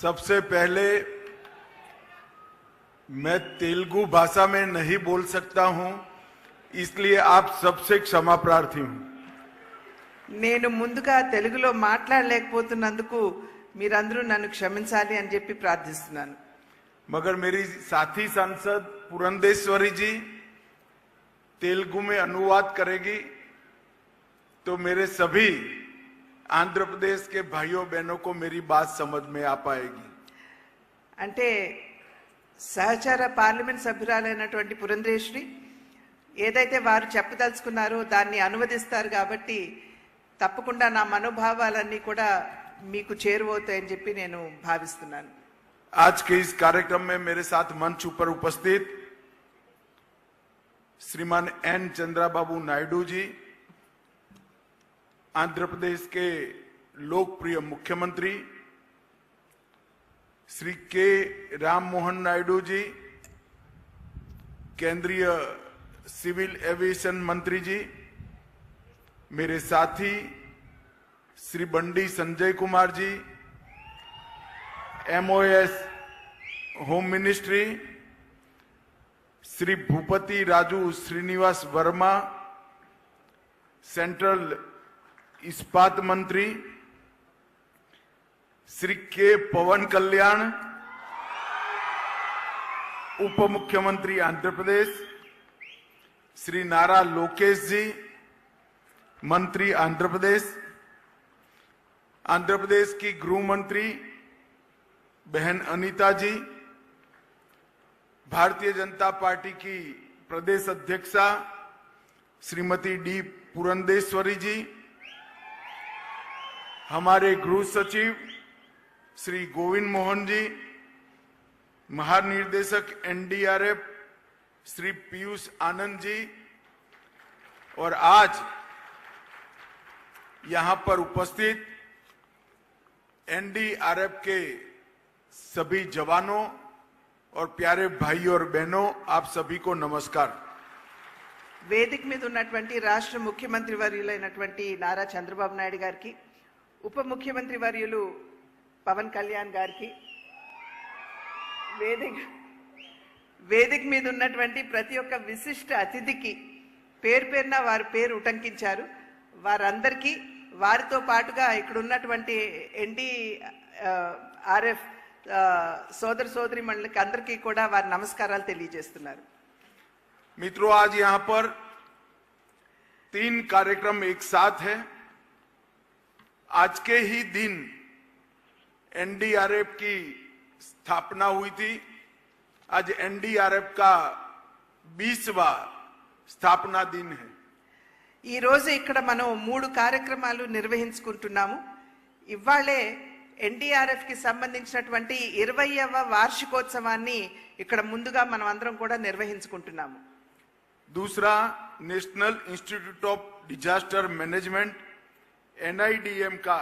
सबसे पहले मैं तेलुगु भाषा में नहीं बोल सकता हूं इसलिए आप सबसे क्षमा प्रार्थी हूं నేను ముందుగా తెలుగులో మాట్లాడలేకపోతున్నందుకు మీరందరూ నన్ను క్షమించాలి అని చెప్పి ప్రార్థిస్తున్నాను मगर मेरी साथी सांसद पुरंदेश्वरी जी तेलुगु में अनुवाद करेगी तो मेरे सभी आंध्र प्रदेश के भाइयों बहनों को मेरी बात समझ में आ पाएगी అంటే సహచార పార్లమెంట్ సభ్యురాలైనటువంటి పురంధేశ్వరి ఏదైతే వారు చెప్పదలుచుకున్నారో దాన్ని అనువదిస్తారు కాబట్టి తప్పకుండా నా మనోభావాలన్నీ కూడా మీకు చేరువవుతాయని చెప్పి నేను భావిస్తున్నాను आज के इस कार्यक्रम में मेरे साथ मंच ऊपर उपस्थित श्रीमान एन चंद्रा बाबू नायडू जी आंध्र प्रदेश के लोकप्रिय मुख्यमंत्री श्री के राम मोहन नायडू जी, केंद्रीय सिविल एविएशन मंत्री जी, मेरे साथी Shri Bandi Sanjay Kumar ji MOS home ministry Shri Bhupathi Raju Srinivasa Varma, central इस्पात मंत्री, श्री के पवन कल्याण उप मुख्यमंत्री आंध्र प्रदेश, श्री नारा लोकेश जी, मंत्री आंध्र प्रदेश आंध्र प्रदेश की गृह मंत्री बहन अनीता जी, भारतीय जनता पार्टी की प्रदेश अध्यक्षा श्रीमती डी पुरंदेश्वरी जी हमारे गृह सचिव श्री गोविंद मोहन जी महानिर्देशक एनडीआरएफ श्री पीयूष आनंद जी और आज यहां पर उपस्थित एनडीआरएफ के सभी जवानों और प्यारे भाई और बहनों आप सभी को नमस्कार వేదిక మీద ఉన్నటువంటి రాష్ట్ర ముఖ్యమంత్రి వర్యులైనటువంటి నారా చంద్రబాబు నాయుడు గారికి ఉప ముఖ్యమంత్రి వర్యులు పవన్ కళ్యాణ్ గారికి వేదిక వేదిక మీద ఉన్నటువంటి ప్రతి ఒక్క విశిష్ట అతిథికి పేరు పేరున వారి పేరు ఉటంకించారు వారందరికీ వారితో పాటుగా ఇక్కడ ఉన్నటువంటి ఎన్డి ఆర్ఎఫ్ సోదర సోదరి మండలికి అందరికీ కూడా వారి నమస్కారాలు తెలియజేస్తున్నారు मित्रों आज यहां पर तीन कार्यक्रम एक साथ है आज के ही दिन एनडीआरएफ की स्थापना हुई थी आज एनडीआरएफ का बीसवा स्थापना दिन है ఈ రోజు ఇక్కడ మనం మూడు కార్యక్రమాలు నిర్వహించుకుంటున్నాము ఇవాళే ఎన్డీఆర్ఎఫ్ కి సంబంధించినటువంటి ఇరవైవ వార్షికోత్సవాన్ని ఇక్కడ ముందుగా మనం అందరం కూడా నిర్వహించుకుంటున్నాము दूसरा national institute of disaster management NIDM का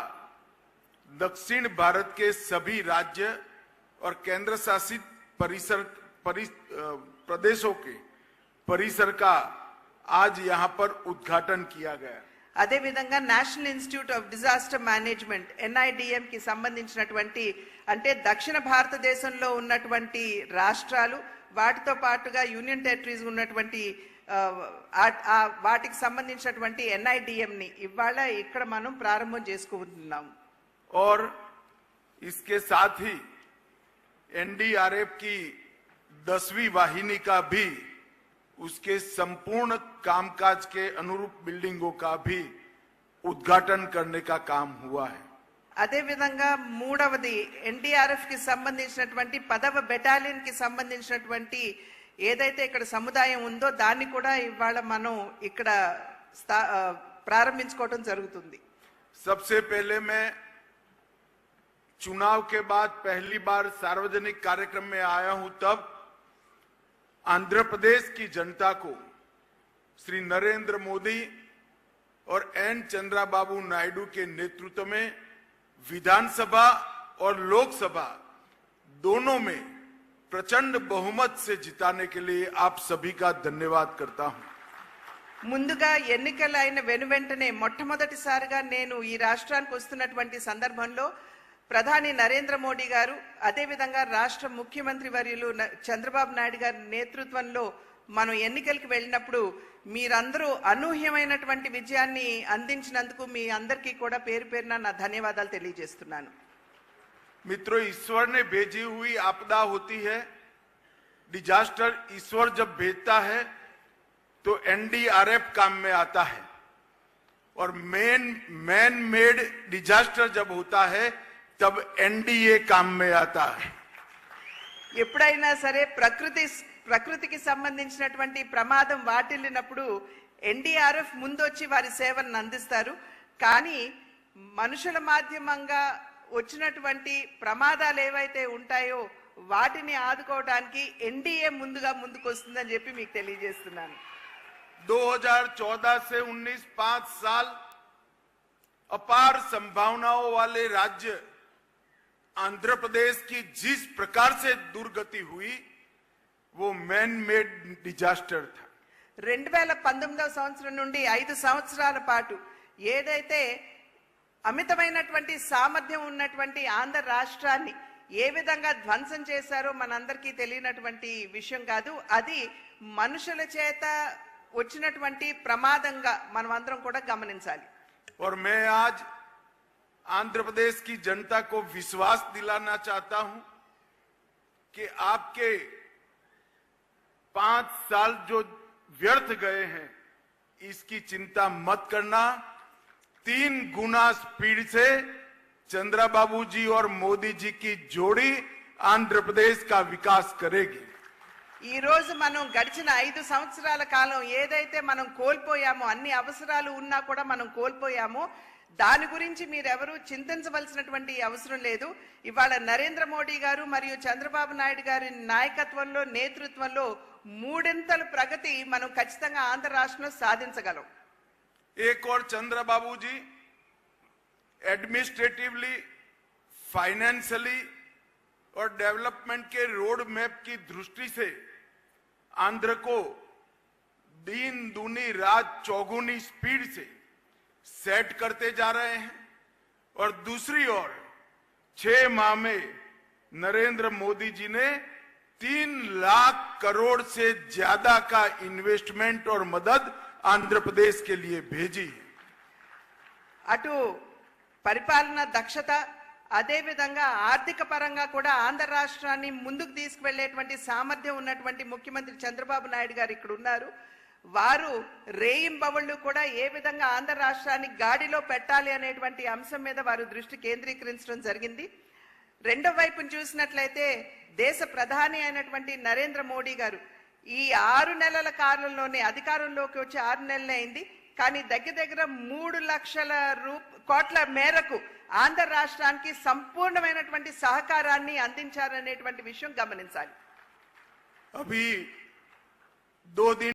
दक्षिण भारत के सभी राज्य और केंद्र शासित परिसर परि, अ, प्रदेशों के परिसर का आज यहां पर उद्घाटन किया गया అదేవిధంగా national institute of disaster management NIDM కి సంబంధించినటువంటి అంటే దక్షిణ భారతదేశంలో ఉన్నటువంటి రాష్ట్రాలు వాటితో పాటుగా యూనియన్ టెరిటరీస్ ఉన్నటువంటి ఆ, ఆ- ఆ వాటికి సంబంధించినటువంటి ఎన్ఐడిఎం ని ఇవాళ ఇక్కడ మనం ప్రారంభం చేసుకుంటున్నాము और इसके साथ ही एनडीआरएफ की दसवीं वाहिनी का भी उसके संपूर्ण कामकाज के अनुरूप बिल्डिंगों का भी उद्घाटन करने का काम हुआ है అదేవిధంగా మూడవది ఎన్డీఆర్ఎఫ్ కి సంబంధించినటువంటి పదవ బెటాలియన్ కి సంబంధించినటువంటి ఏదైతే ఇక్కడ సముదాయం ఉందో దాన్ని కూడా ఇవాళ మనం ఇక్కడ స్థా- ఆ, ప్రారంభించుకోవటం జరుగుతుంది सबसे पहले मैं चुनाव के बाद पहली बार सार्वजनिक कार्यक्रम में आया हूं तब आंध्र प्रदेश की जनता को श्री नरेंद्र मोदी और एन चंद्राबाबू नायडू के नेतृत्व में विधानसभा और लोकसभा दोनों में ప్రచండ బహుమత్ సే జితానే ఆప్ సభీ కా ధన్యవాద్ కర్తా హూ ముందుగా ఎన్నికలైన వెను వెంటనే మొట్టమొదటిసారిగా నేను ఈ రాష్ట్రానికి వస్తున్నటువంటి సందర్భంలో ప్రధాని నరేంద్ర మోడీ గారు అదేవిధంగా రాష్ట్ర ముఖ్యమంత్రి వర్యులు చంద్రబాబు నాయుడు గారి నేతృత్వంలో మనం ఎన్నికలకు వెళ్ళినప్పుడు మీరందరూ అనూహ్యమైనటువంటి విజయాన్ని అందించినందుకు మీ అందరికీ కూడా పేరు పేరున నా ధన్యవాదాలు తెలియజేస్తున్నాను. मित्रों ईश्वर ने भेजी हुई आपदा होती है डिजास्टर ईश्वर जब भेजता है तो एनडीआरएफ काम में आता है और मेन मैन मेड डिजास्टर जब होता है तब एनडीए काम में आता है ఎప్పుడైనా సరే ప్రకృతి ప్రకృతికి సంబంధించినటువంటి ప్రమాదం వాటిల్లినప్పుడు ఎన్డీఆర్ఎఫ్ ముందొచ్చి వారి సేవలను అందిస్తారు కానీ మనుషుల మాధ్యమంగా వచ్చినటువంటి ప్రమాదాలు ఏవైతే ఉంటాయో వాటిని ఆదుకోవడానికి ఎన్డీఏ ముందుగా ముందుకు వస్తుందని చెప్పి మీకు తెలియజేస్తున్నాను 2014 से 19 पांच साल अपार संभावनाओं वाले राज्य आंध्र प्रदेश की जिस प्रकार से दुर्गति हुई वो मैन मेड डिजास्टर था రెండు వేల పంతొమ్మిదవ సంవత్సరం నుండి ఐదు సంవత్సరాల పాటు ఏదైతే అమితమైనటువంటి సామర్థ్యం ఉన్నటువంటి ఆంధ్ర రాష్ట్రాన్ని ఏ విధంగా ధ్వంసం చేశారో మనందరికీ తెలియనటువంటి విషయం కాదు అది మనుషుల చేత వచ్చినటువంటి ప్రమాదంగా మనం అందరం కూడా గమనించాలి और मैं आज आंध्र प्रदेश की जनता को विश्वास दिलाना चाहता हूं कि आपके पांच साल जो व्यर्थ गए हैं इसकी चिंता मत करना तीन गुना स्पीड से चंद्रबाबू जी और मोदी जी की जोड़ी आंध्र प्रदेश का विकास करेगी ఈ రోజు మనం గడిచిన ఐదు సంవత్సరాల కాలం ఏదైతే మనం కోల్పోయామో అన్ని అవసరాలు ఉన్నా కూడా మనం కోల్పోయామో దాని గురించి మీరెవరూ చింతించవలసినటువంటి అవసరం లేదు ఇవాళ నరేంద్ర మోడీ గారు మరియు చంద్రబాబు నాయుడు గారి నాయకత్వంలో నేతృత్వంలో మూడింతల ప్రగతి మనం ఖచ్చితంగా ఆంధ్ర రాష్ట్రంలో సాధించగలం एक और चंद्रबाबू जी एडमिनिस्ट्रेटिवली फाइनेंशियली और डेवलपमेंट के रोड मैप की दृष्टि से आंध्र को दिन दूनी रात चौगुनी स्पीड से सेट करते जा रहे हैं। और दूसरी ओर, छह माह में नरेंद्र मोदी जी ने तीन लाख करोड़ से ज़्यादा का इन्वेस्टमेंट और मदद आंध्र प्रदेश के लिए भेजी है అటు పరిపాలన దక్షత అదే విధంగా ఆర్థిక పరంగా కూడా ఆంధ్ర రాష్ట్రాన్ని ముందుకు తీసుకువెళ్లేటువంటి సామర్థ్యం ఉన్నటువంటి ముఖ్యమంత్రి చంద్రబాబు నాయుడు గారు ఇక్కడ ఉన్నారు వారు రేయింబవళ్ళు కూడా ఏ విధంగా ఆంధ్ర రాష్ట్రాన్ని గాడిలో పెట్టాలి అనేటువంటి అంశం మీద వారు దృష్టి కేంద్రీకరించడం జరిగింది రెండో వైపును చూసినట్లయితే దేశ ప్రధాని అయినటువంటి నరేంద్ర మోడీ గారు ఈ ఆరు నెలల కాలంలోనే అధికారంలోకి వచ్చి ఆరు నెలలే అయింది. కానీ దగ్గర దగ్గర మూడు లక్షల రూ కోట్ల మేరకు ఆంధ్ర రాష్ట్రానికి సంపూర్ణమైనటువంటి సహకారాన్ని అందించారనేటువంటి విషయం గమనించాలి. అభి